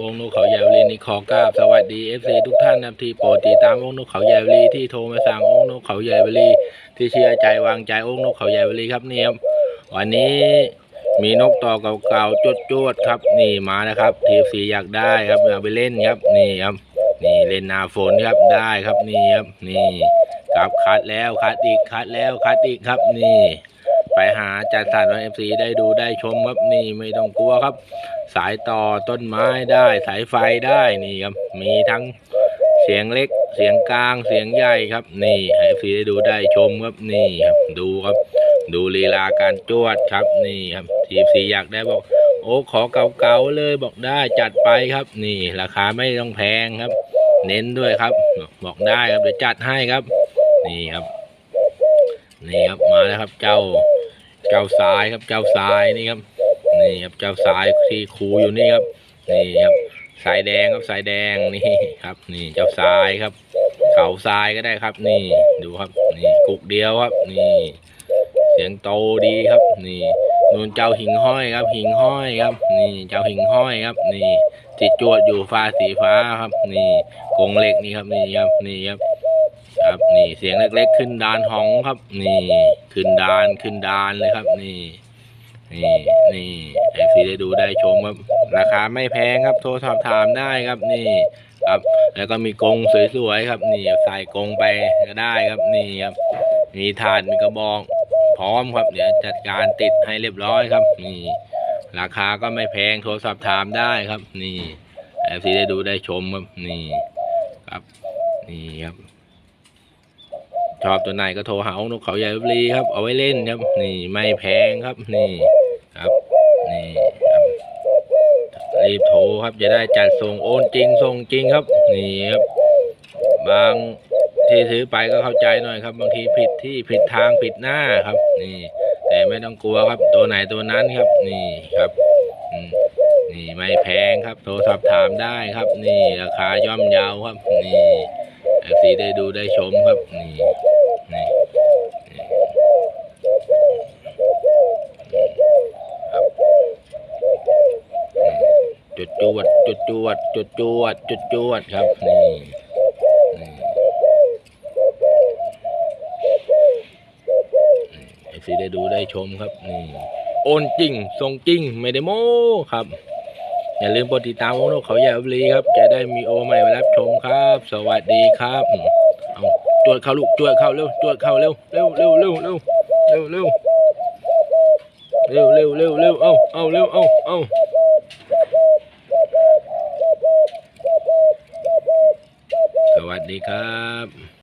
องค์นกเขาใหญ่วลีนี่ขอกราบสวัสดีเอฟซีทุกท่านนะครับที่โปรดติดตามองค์นกเขาใหญ่วลีที่โทรมาสั่งองค์นกเขาใหญ่วลีที่เชื่อใจวางใจองค์นกเขาใหญ่วลีครับเนี่ยครับวันนี้มีนกต่อเก่าๆจดๆครับ นี่มานะครับทีซีอยากได้ครับเอาไปเล่นครับนี่ครับนี่เล่นนาฝนครับได้ครับนี่ครับนี่ครับคัดแล้วคัดอีกคัดแล้วคัดอีกครับนี่ ไปหาจัดสรรเอฟซีได้ดูได้ชมครับนี่ไม่ต้องกลัวครับ สายต่อต้นไม้ได้สายไฟได้นี่ครับ มีทั้งเสียงเล็กเสียงกลางเสียงใหญ่ครับ นี่ให้ฟรีได้ดูได้ชมครับนี่ครับดูครับ ดูลีลาการจวดครับนี่ครับทีมซีอยากได้บอก โอ้ขอเก่าๆเลยบอกได้จัดไปครับ นี่ราคาไม่ต้องแพงครับ เน้นด้วยครับ บอกได้ครับเดี๋ยวจัดให้ครับ นี่ครับนี่ครับมาแล้วครับเจ้า เจ้าสายครับเจ้าสายนี่ครับนี่ครับเจ้าสายที่คูอยู่นี่ครับนี่ครับสายแดงครับสายแดงนี่ครับ นี่เจ้าสายครับ เขาทรายก็ได้ครับ นี่ดูครับนี่กุกเดียวครับ นี่ เสียงโตดีครับ นี่นูนเจ้าหิงห้อยครับ หิงห้อยครับ นี่เจ้าหิงห้อยครับ นี่จิตจวดอยู่ฟ้าสีฟ้าครับ นี่กงเหล็กนี่ครับนี่ครับนี่ครับ ครับ นี่เสียงเล็กๆ ขึ้นดานห้องครับ นี่ขึ้นดานขึ้นดานเลยครับ นี่นี่นี่ไอซีได้ดูได้ชมครับ ราคาไม่แพงครับ โทรสอบถามได้ครับ นี่ครับ แล้วก็มีกรงสวยๆครับ นี่ใส่กรงไปก็ได้ครับ นี่ครับ มีถาดมีกระบอกพร้อมครับ เดี๋ยวจัดการติดให้เรียบร้อยครับ นี่ ราคาก็ไม่แพงโทรสอบถามได้ครับ นี่ไอซีได้ดูได้ชมครับ นี่ครับ นี่ครับ ชอบตัวไหนก็โทรหาองค์นกเขาใหญ่ลบุรีครับ เอาไว้เล่นครับ นี่ไม่แพงครับ นี่ครับ นี่ครับรีบโทรครับจะได้จัดส่งโอนจริงส่งจริงครับ นี่ครับ บางที่ซื้อไปก็เข้าใจหน่อยครับ บางทีผิดที่ผิดทางผิดหน้าครับ นี่ แต่ไม่ต้องกลัวครับ ตัวไหนตัวนั้นครับ นี่ครับนี่ไม่แพงครับ โทรสอบถามได้ครับ นี่ราคาย่อมเยาวครับ นี่เอฟซีได้ดูได้ชมครับ นี่นี่ครับ จุดจวดจุดจวดจุดจวดจุดจวดครับนี่นี่เอฟซีได้ดูได้ชมครับนี่โอนจริงส่งจริงไม่ได้โม้ครับ อย่าลืมกดติดตามวงนกเขาใหญ่ลพบุรีครับ จะได้มีโอใหม่มารับชมครับ สวัสดีครับเอาจวดเข้าลูกจวดเข้าเร็วจวดเข้าเร็วเร็วเร็วเร็วเร็วเร็วเร็วเร็วเร็วเร็วเร็วเอาเอาเร็วเอาเอาสวัส ดีครับ